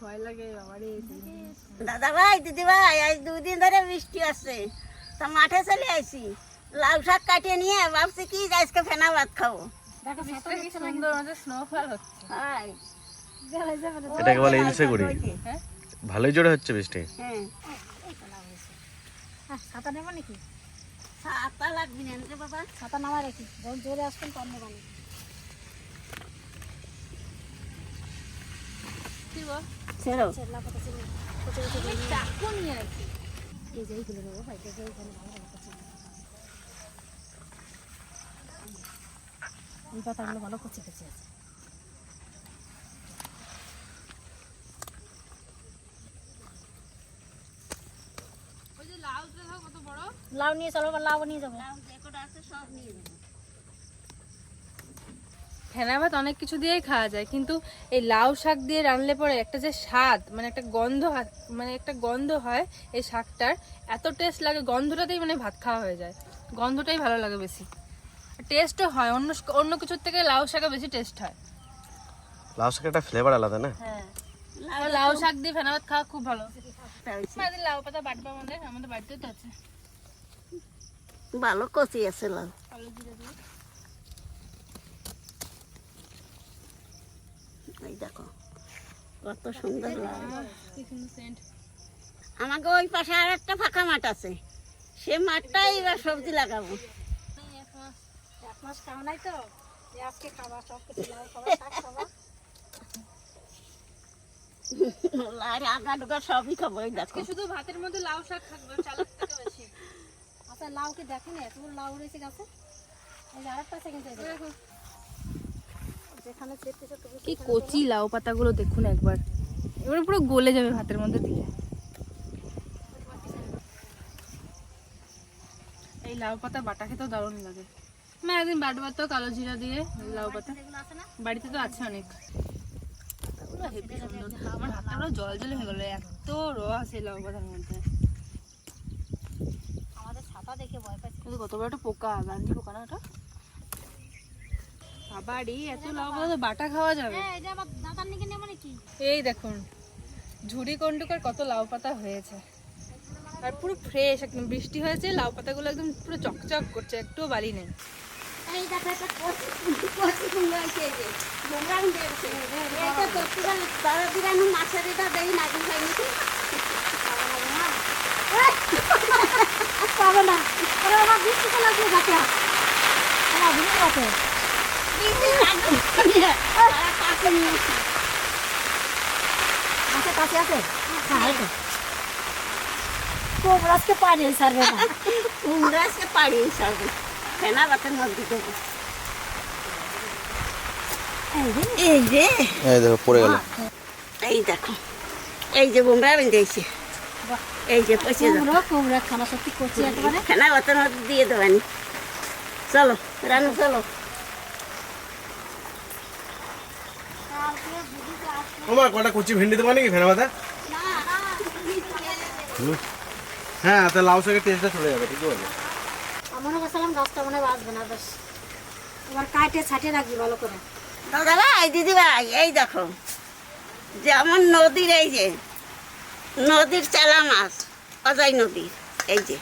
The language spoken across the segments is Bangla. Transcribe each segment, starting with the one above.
ভয় লাগে বাবারে দাদা ভাই দিদি ভাই আজ দুদিন ধরে বৃষ্টি আসছে তা মাঠে চলে আইছি। লাউ শাক কাটিয়ে নিয়ে ভাবছি কি আজকে ফেনা ভাত খাব। এটাকে বলে হ্যাঁ? ভালোই জোরে হচ্ছে বৃষ্টি। হ্যাঁ। ছাতা নেব নাকি? সাতটা লাগবি না বাবা। ছাতা নামা রাখি। যখন জোরে আসবেন তখন নেব ছেড়ো এই পাতাগুলো ভালো কচি কচি আছে। ওই লাউ দেখো কত বড়? লাউ নিয়ে চলো লাউ নিয়ে যাব। লাউ আছে সব নিয়ে নেব। ফেনা ভাত অনেক কিছু দিয়েই খাওয়া যায় কিন্তু এই লাউ শাক দিয়ে রান্নলে পরে একটা যে স্বাদ মানে একটা গন্ধ মানে একটা গন্ধ হয় এই শাকটার এত টেস্ট লাগে গন্ধটাতেই মানে ভাত খাওয়া হয়ে যায়। গন্ধটাই ভালো লাগে বেশি। টেস্টও হয় অন্য অন্য কিছুর থেকে লাউ শাকে বেশি টেস্ট হয়। লাউ শাকের একটা ফ্লেভার আলাদা না? হ্যাঁ। আর লাউ শাক দিয়ে ফেনা ভাত খাওয়া খুব ভালো। আমাদের লাউ পাতা বাটবা আমাদের আমাদের বাড়িতেও তো আছে। ভালো কচি আছে লাউ কালো জিরে দিয়ে এই দেখো কত সুন্দর আমাকে ওই পাশে আর একটা ফাঁকা মাঠ আছে সে মাঠটাই এবার সবজি লাগাবো। এক মাস খাওয়া নাই তো? আজকে খাবা সব কিছু লাউ খাবা শাক খাবা। আর আগা ডুগা সবই খাব এই দেখো। শুধু ভাতের মধ্যে লাউ শাক থাকবে চালাক থেকে বেশি। আচ্ছা লাউ কি দেখেন? এতগুলো লাউ রয়েছে গাছে? এই আরেকটা আছে কিন্তু কি কচি লাউ পাতাগুলো দেখুন একবার। এবার পুরো গলে যাবে ভাতের মধ্যে দিলে এই লাউ পাতা বাটা খেতেও দারুণ লাগে। মা একদিন বাটবার তো কালো জিরা দিয়ে লাউ পাতা। বাড়িতে তো আছে অনেক। আমার হাতটা পুরো জল জল হয়ে গেলো। এত রস এই লাউ পাতার মধ্যে। কত বড় একটা পোকা গান্ধী পোকা না ওটা? বাবারি এত লাউ তো বাটা খাওয়া যাবে। হ্যাঁ এই আমার দাদার নিকে নেব নাকি? এই দেখুন ঝুড়ি কন্টুকার কত লাউ পাতা হয়েছে। আর পুরো ফ্রেশ একদম বৃষ্টি হয়েছে লাউ পাতাগুলো একদম পুরো চকচক করছে একটুও বালি নেই। এই দেখো একটা কচি আছে এই যে। দাদা মাছের এটা দেই নাকি খাই নাকি না। আমার বৃষ্টি আমার গাছে আছে কাছে আছে হ্যাঁ আছে কোবরা আজকে পানি সারবে না কুমড়ো পাড়ি সব ফেনা বাতের মধ্যে দেবো এই যে এই যে এই দেখো পড়ে গেল এই দেখো এই যে বুমরা বেঁধেছে এই যে পচে কুমড়ো কুমড়ো খানা সত্যি করছি একেবারে। ফেনা বাতের মধ্যে দিয়ে দেবানি। চলো রানু চলো। ওমা কটা কুচি ভেন্ডি দেবো নাকি ফেনা পাতা? হ্যাঁ তো লাউ শাকের টেস্টটা চলে যাবে ঠিক আছে মনে করছিলাম গাছটা মনে হয় বাঁচবে না বেশ। এবার কাটে ছাটিয়ে রাখবি ভালো করে। দাদা ভাই দিদি ভাই এই দেখো। যেমন নদীর এই যে নদীর চালা মাছ অজয় নদীর এই যে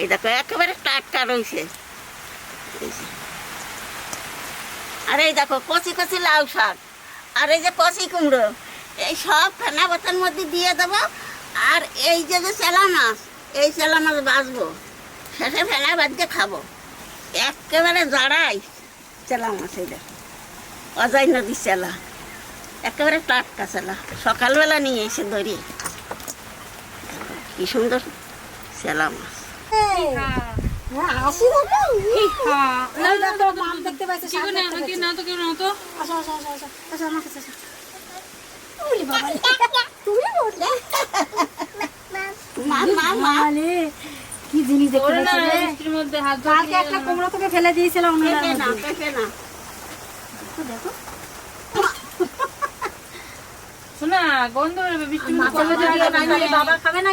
এই দেখো একেবারে টাটকা রয়েছে। এই যে। আর এই দেখো কচি কচি লাউ শাক। আর এই যে কচি কুমড়ো, এই সব ফেনা বাতার মধ্যে দিয়ে দেবো, আর এই যে যে চেলা মাছ, এই চেলা মাছ বাঁচবো। শেষে ফেনা বাঁধতে খাব। একেবারে জড়াই চেলা মাছ দেখো অজয় নদীর চেলা একেবারে টাটকা চেলা সকালবেলা নিয়ে এসে ধরি। কি সুন্দর চেলা মাছ। আসি হ্যাঁ মাম দেখতে পাইছে কেউ না না তো কেউ না তো আসো আসো আসো আসো আসো আমার কাছে আসো ওরে বাবা তুমি বললে মা মা মা কি জিনিস দেখতে মধ্যে হাত কালকে একটা কুমড়ো তোকে ফেলে দিয়েছিলাম দেখো। শোনা গন্ধ বেরোবে বিষ্ণু বাবা খাবে না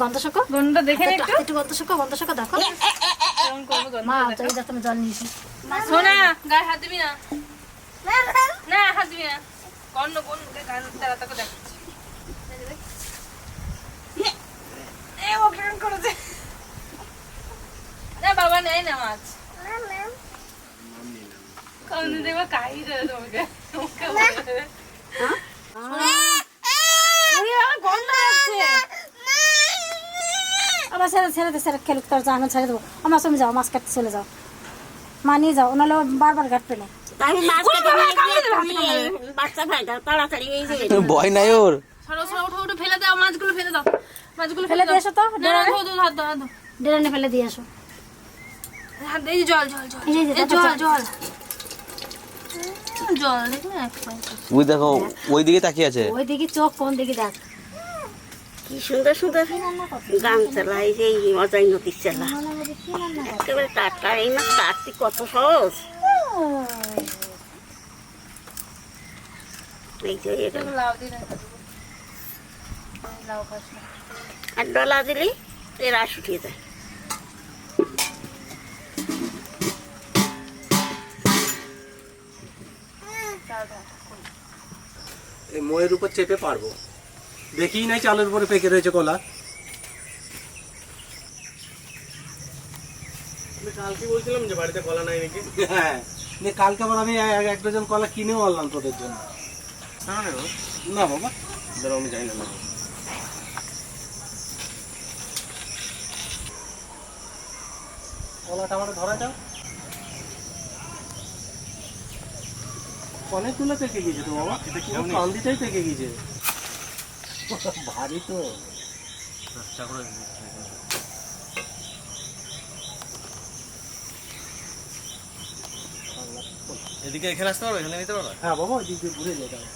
গন্ধ শোকো। দেখে একটু গন্ধ শোকো গন্ধ দেখো। মা তুমি যা তুমি জল নিয়েছি সোনা গায়ে হাত দিবি না। না হাত দিবি না। গন্ধ গন্ধ গান তারা তাকে করেছে। না বাবা নেই না মাছ। কোনদিন দেখব কাই দেবে। তোমাকে আবার ছেড়ে ছেড়ে দে ছেড়ে খেলুক তোর জানো ছেড়ে দেবো। আমার সঙ্গে যাও মাছ কাটতে চলে যাও। মা নিয়ে যাও ওনাহলে বারবার কাটবে না। ভয় নাই ওর। ফেলে দাও মাছগুলো ফেলে দাও। মাছগুলো ফেলে দিয়ে ফেলে দিয়ে এসো জল ওই দেখো ওই তাকিয়ে আছে। ওই চোখ কোন দিকে দেখ। কি সুন্দর সুন্দর। গান চালা এই মজাই নদীর চালা। একেবারে এই মাছ কাটতে কত সহজ। আর ডলা দিলে এর আশ উঠিয়ে যায় এই ময়ের উপর চেপে পারব। দেখি নাই চালের উপরে পেকে রয়েছে কলা। কালকে বলছিলাম যে বাড়িতে কলা নাই নাকি? হ্যাঁ। নিয়ে কালকে আবার আমি এক ডজন কলা কিনেও আনলাম তোদের জন্য। না বাবা। ধরো আমি যাই না কলাটা আমার ধরা যাও অনেকগুলো পেকে গেছে তো বাবা। এটা কি কান্দিটাই পেকে গেছে ভারী তো। এদিকে এখানে আসতে পারবে? এখানে নিতে পারবে? হ্যাঁ বাবা ওই দিক দিয়ে ঘুরে যেতে হবে।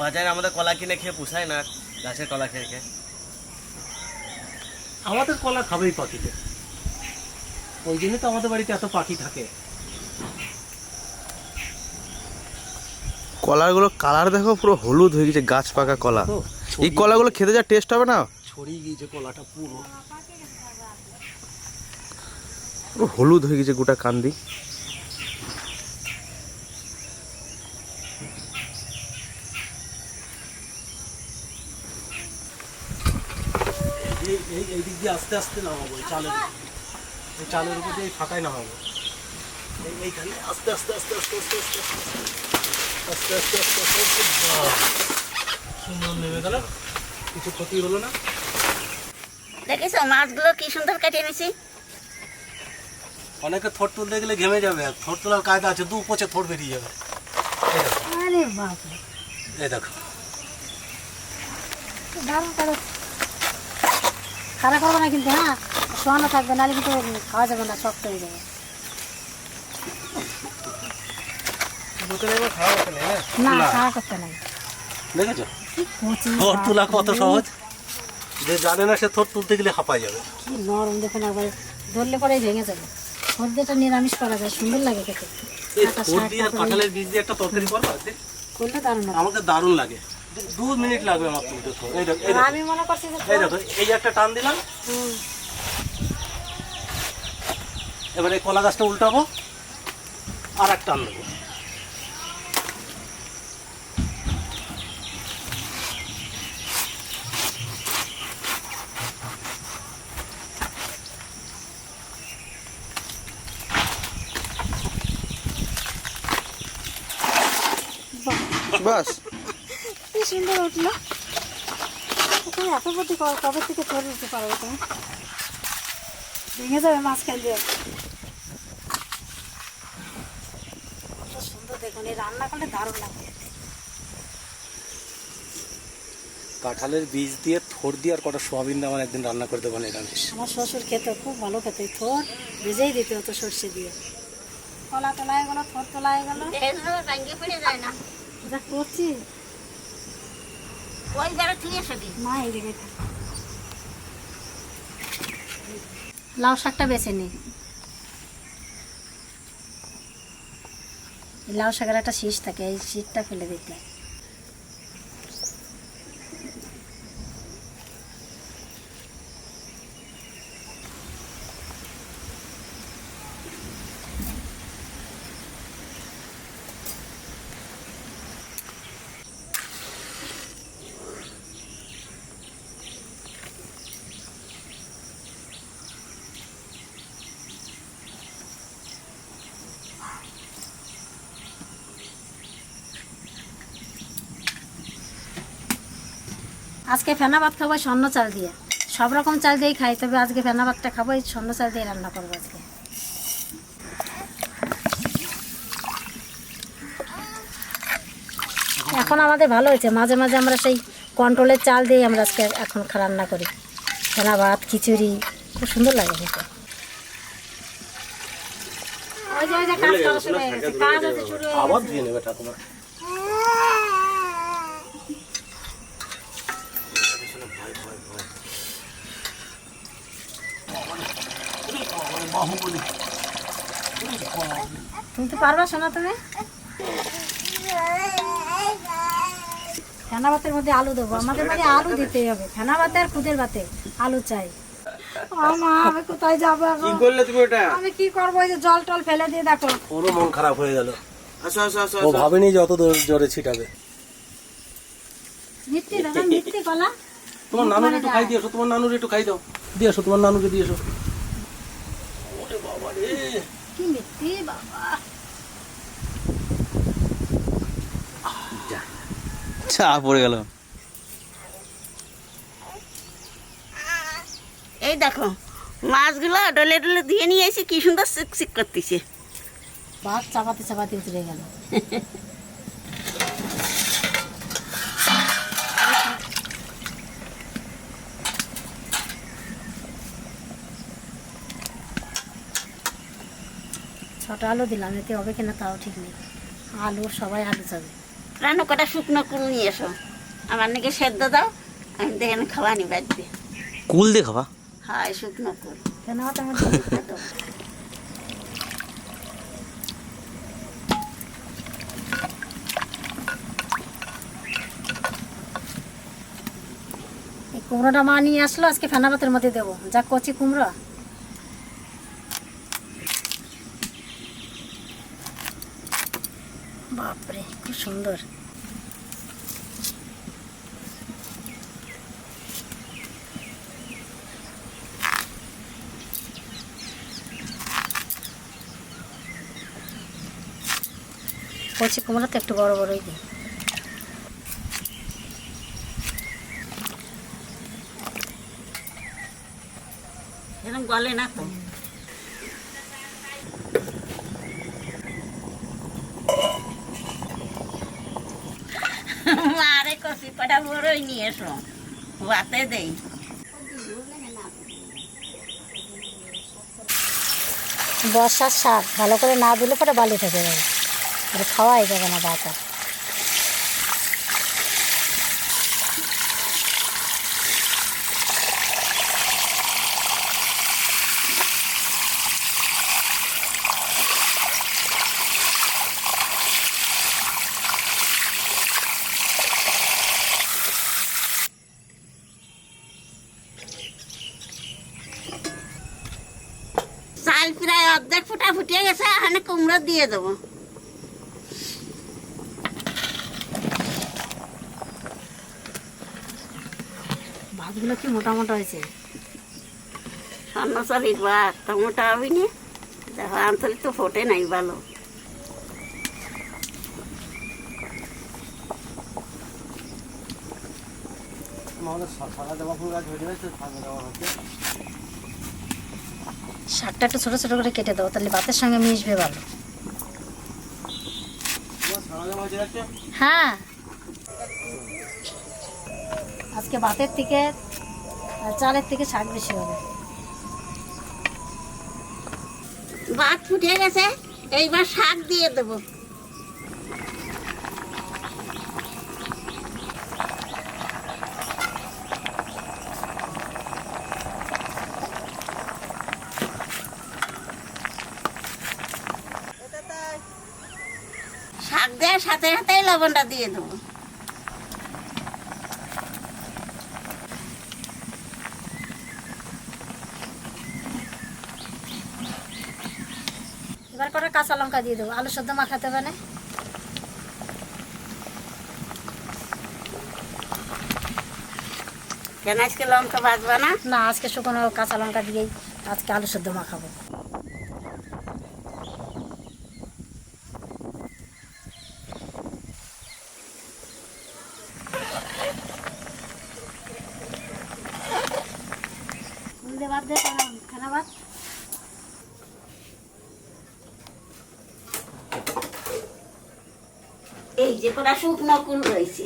বাজারে আমাদের কলা কিনে খেয়ে পুষায় না গাছের কলা খেয়ে খেয়ে। আমাদের কলা খাবেই পাখিতে। ওই জন্য তো আমাদের বাড়িতে এত পাখি থাকে। কলাগুলো কালার দেখো পুরো হলুদ হয়ে গেছে গাছ পাকা কলা। তো এই কলাগুলো খেতে যা টেস্ট হবে না? ছড়িয়ে গিয়েছে কলাটা পুরো। পুরো হলুদ হয়ে গেছে গোটা কান্দি। এই দিক দিয়ে আস্তে আস্তে নামাবো এই চালের এই চালের উপর দিয়ে ফাঁকায় নামাবো। এই এইখানে আস্তে আস্তে আস্তে আস্তে আস্তে আস্তে আস্তে আস্তে আস্তে আস্তে আস্তে সুন্দর নেমে গেল। কিছু ক্ষতি হলো না। দেখেছ মাছগুলো কি সুন্দর কেটে অনেকে থর তুলতে গেলে ঘেমে যাবে। আর থর তোলার কায়দা আছে দু পচে থর বেরিয়ে যাবে। এই দেখো। এই দেখো। করো করব না কিন্তু হ্যাঁ? শোয়ানো থাকবে নাহলে কিন্তু খাওয়া যাবে না শক্ত হয়ে যাবে। বোতলে এবার না না? না খাওয়া করতে নাই। দেখেছ? থর তোলা কত সহজ? যে জানে না সে থর তুলতে গেলে হাঁপায় যাবে। কি নরম দেখুন একবার ধরলে পরেই ভেঙে যাবে। সর্দিটা নিরামিষ করা যায় সুন্দর লাগে খেতে। এই কাঁটা থর দিয়ে আর কাঁঠালের বীজ দিয়ে একটা তরকারি করব? করলে দারুণ আমাকে দারুণ লাগে। দু- মিনিট লাগবে আমার তুলতে এই দেখো এই আর দেখো। আমি মনে করছি এই দেখো এই একটা টান দিলাম। এবারে কলা গাছটা উল্টাবো আর এক টান দেবো। বাস। সুন্দর উঠল তুমি এত প্রতি কবে থেকে ধরে উঠতে পারবে তুমি ভেঙে যাবে মাঝখান দিয়ে। সুন্দর দেখুন এই রান্না করলে দারুণ লাগে। কাঁঠালের বীজ দিয়ে থর দিয়ে আর কটা সোয়াবিন দিয়ে আমার একদিন রান্না করে দেবো নিরামিষ আমার শ্বশুর খেতে খুব ভালো খেতে থোর ভেজেই দিতে হতো সর্ষে দিয়ে। কলা তোলা গেলো থোর তোলা গেলো। ভাঙ্গে পড়ে যায় না। যা করছি? ওই এসে এই লাউ শাকটা বেছে নি। লাউ শাকের একটা শীষ থাকে, এই শীতটা ফেলে দিতে আজকে ফেনা ভাত খাব স্বর্ণ চাল দিয়ে। সব রকম চাল দিয়েই খাই তবে আজকে ফেনা ভাতটা খাব এই স্বর্ণ চাল দিয়ে রান্না করব আজকে। এখন আমাদের ভালো হয়েছে মাঝে মাঝে আমরা সেই কন্ট্রোলের চাল দিয়ে আমরা আজকে এখন রান্না করি। ফেনা ভাত খিচুড়ি খুব সুন্দর লাগে খেতে। ওই যে ওই যে কাজ করা শুরু হয়ে গেছে কাজ হচ্ছে শুরু হয়ে আবার ধুয়ে নেবে ঠাকুমা বাহুবলী তুমি তো পারবা শোনা তুমি? ফেনা ভাতের মধ্যে আলু দেবো। আমাদের বাড়ি আলু দিতেই হবে। ফেনা ভাতে আর খুদের ভাতে আলু চাই। ও আমি কোথায় যাব এখন? করলে তুমি ওটা? আমি কি করব? এই যে জল টল ফেলে দিয়ে দেখো। ওরও মন খারাপ হয়ে গেল। আসো আসো আসো ও ভাবেনি যে অত দূর জোরে ছিটাবে। মিথ্যে দাদা মিথ্যে কলা তোমার নানুর একটু খাই দিয়েছ তোমার নানুর একটু খাই দাও। দিয়েছ তোমার নানুকে দিয়েছ। কি মিথ্যে বাবা চা পড়ে গেল। এই দেখো মাছগুলো ডলে ডলে দিয়ে নিয়ে এসে কি সুন্দর চিক চিক করতেছে। ভাত চাপাতে চাপাতে উতরে গেল। ছটা আলু দিলাম এতে হবে কিনা তাও ঠিক নেই। আলু সবাই আলু চাবে রান্না কটা শুকনো কুল নিয়ে এসো। আমার নাকি সেদ্ধ দাও আমি দেখেন খাওয়ানি বাজবে কুল দিয়ে খাবা? হয় শুকনো কুল। কেন কুমড়োটা মা নিয়ে আসলো আজকে ফেনা ভাতের মধ্যে দেবো। যা কচি কুমড়ো বাপরে খুব সুন্দর। কচি কুমড়ো তো একটু বড় বড়ই দিই। এরকম গলে না তো? বড়ই নিয়ে এসো। ভাতে দেই। বর্ষার শাক, ভালো করে না দিলে পরে বালি থেকে যাবে খাওয়াই যাবে না ভাত আর। চাল প্রায় অর্ধেক ফুটা ফুটিয়ে গেছে এখানে কুমড়ো দিয়ে দেবো ভাতগুলো কি মোটা মোটা হয়েছে। চালির ভাত টমেটো হবি নি? দেখো আন্তরিক তো ফোটে নাই ভালো। শাকটা একটু ছোটো ছোটো করে কেটে দেবো তাহলে ভাতের সঙ্গে মিশবে ভালো। হয়ে যাচ্ছে হ্যাঁ। আজকে ভাতের থেকে আর চালের থেকে শাক বেশি হবে। ভাত ফুটে গেছে, এইবার শাক দিয়ে দেবো। শাক দেওয়ার সাথে সাথেই লবণটা দিয়ে দেবো এবার করে কাঁচা লঙ্কা দিয়ে দেবো। আলু সদ্য মাখাতে হবে না। কেন আজকে লঙ্কা ভাজবা না? না আজকে শুকনো কাঁচা লঙ্কা দিয়েই আজকে আলু সদ্য মাখাবো। বাদ দে খানা ভাত এই যে কটা শুকনো কুল রয়েছে।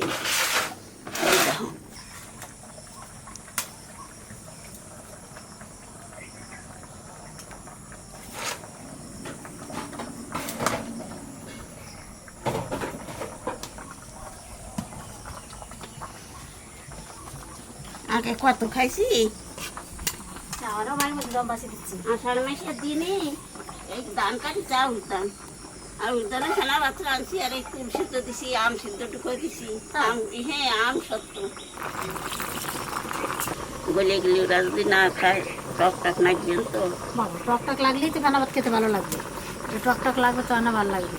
আগে কত খাইছি? আষাঢ় মাসের দিনে এই ধান কাটি চা উঠতাম আর বাচ্চা আনছি, আর এই দিছি, আম দিছি। আম আম গলে ওরা যদি না খায়, টক টক গেল তো টক টক লাগলেই তো খানা ভাত খেতে ভালো লাগবে। টক টক লাগবে তো আনা ভালো লাগবে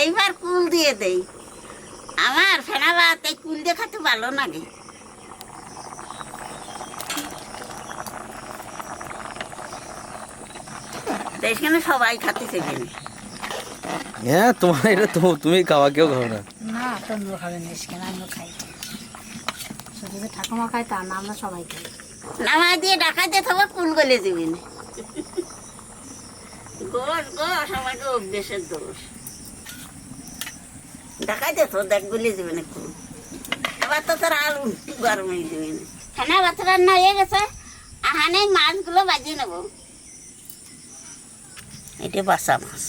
এইবার কুল দিয়ে দেই। আমার ফেনা ভাত এই কুল দিয়ে খাতে ভালো লাগে। সবাই খাতে সেখানে হ্যাঁ তোমার এটা তো তুমি খাওয়া কেউ খাও না। না তোমরা কেন আমিও খাই? শুধু যে ঠাকুমা খাই তা না আমরা সবাই খাই। নামা দিয়ে ডাকা দিয়ে থাকব কুল গলে দিবেন গোস গোস আমাকে অভ্যেসের দোষ। ডাকা দে তো দেখ গলে না একটু এবার তো তোর আলু গরম হয়ে দিবেন খানা ভাত রান্না হয়ে গেছে আহানে মাছগুলো বাজিয়ে নেব। এটা বাসা মাছ।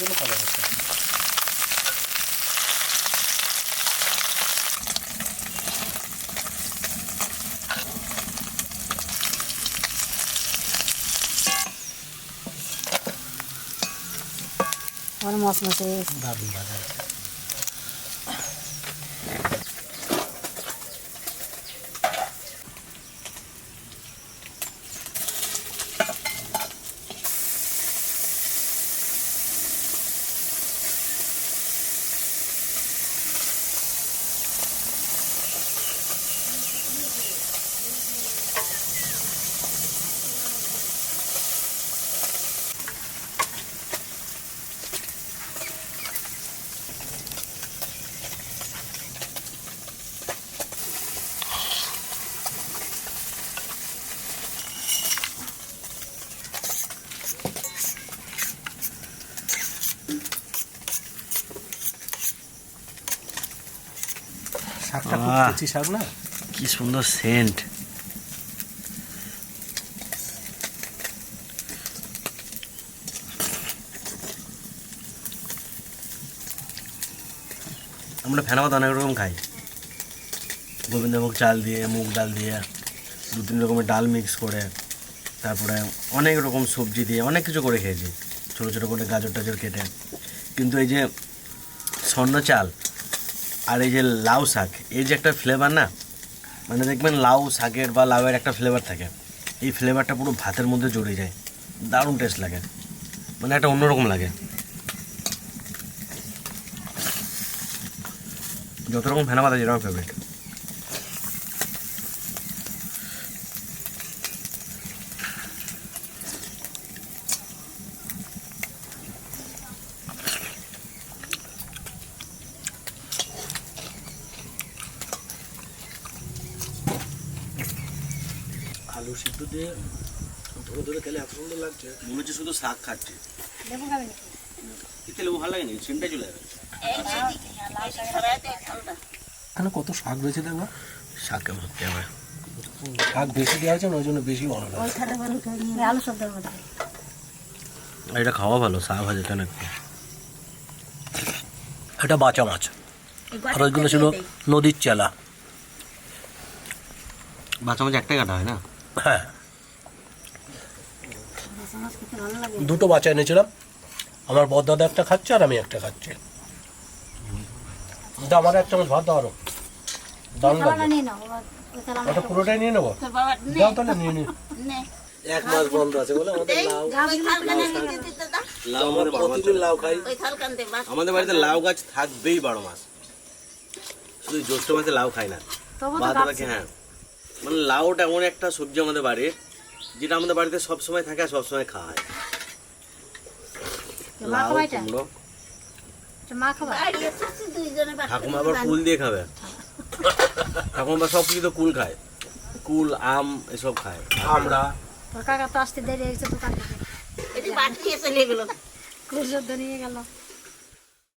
জন্য করা হচ্ছে আমার মশ মশে দারুণ ভাজা কচি শাক না? কি সুন্দর সেন্ট আমরা ফেনা ভাত অনেক রকম খাই। গোবিন্দভোগ চাল দিয়ে মুগ ডাল দিয়ে দু তিন রকমের ডাল মিক্স করে তারপরে অনেক রকম সবজি দিয়ে অনেক কিছু করে খেয়েছি। ছোটো ছোটো করে গাজর টাজর কেটে। কিন্তু এই যে স্বর্ণ চাল আর এই যে লাউ শাক, এই যে একটা ফ্লেভার না মানে দেখবেন লাউ শাকের বা লাউয়ের একটা ফ্লেভার থাকে। এই ফ্লেভারটা পুরো ভাতের মধ্যে জড়িয়ে যায়। দারুণ টেস্ট লাগে। মানে একটা অন্যরকম লাগে। যত রকম ফেনা পাতা যেরকম ফেভারিট সিদ্ধ দিয়ে ধরে ধরে খেলে এত সুন্দর লাগছে। মনে হচ্ছে শুধু শাক খাচ্ছে। লেবু খাবে নাকি? খেতে লেবু ভালো লাগে না সেন্টাই চলে যাবে। এখানে কত শাক রয়েছে হবে শাক বেশি দেওয়া হয়েছে না ওই জন্য বেশি ভালো লাগে। আলু এটা খাওয়া ভালো শাক ভাজা কেন একটু এটা বাঁচা মাছ। আর ওইগুলো ছিল নদীর চেলা। বাচ্চা মাছ একটাই কাটা হয় না? হ্যাঁ। দুটো বাচ্চা এনেছিলাম। আমার বদাদা একটা খাচ্ছে আর আমি একটা খাচ্ছি। কিন্তু আমার এক চামচ ভাত দাও আরও। দারুণ লাগবে ওটা পুরোটাই নিয়ে নেব? দাও তাহলে নিয়ে নি। এক মাস বন্ধ আছে বলে আমাদের লাউ। লাউ আমরা প্রতিদিন খাই। ওই থালখান দে, বাস। আমাদের বাড়িতে লাউ গাছ থাকবেই বারো মাস। শুধু জ্যৈষ্ঠ মাসে লাউ খাই না। বাদ বাকি হ্যাঁ। মানে লাউটা এমন একটা সবজি আমাদের বাড়ির যেটা আমাদের বাড়িতে সব সময় থাকে আর সব সময় খাওয়া হয় লাউ কুমড়ো। ঠাকুমা আবার কুল দিয়ে খাবে। ঠাকুমা সব কিছু তো কুল খায়। কুল আম এসব খায়। আমরা। কাকা তো আসতে দেরি হয়েছে দোকান থেকে। বাটি নিয়ে গেলো। কুল নিয়ে গেল।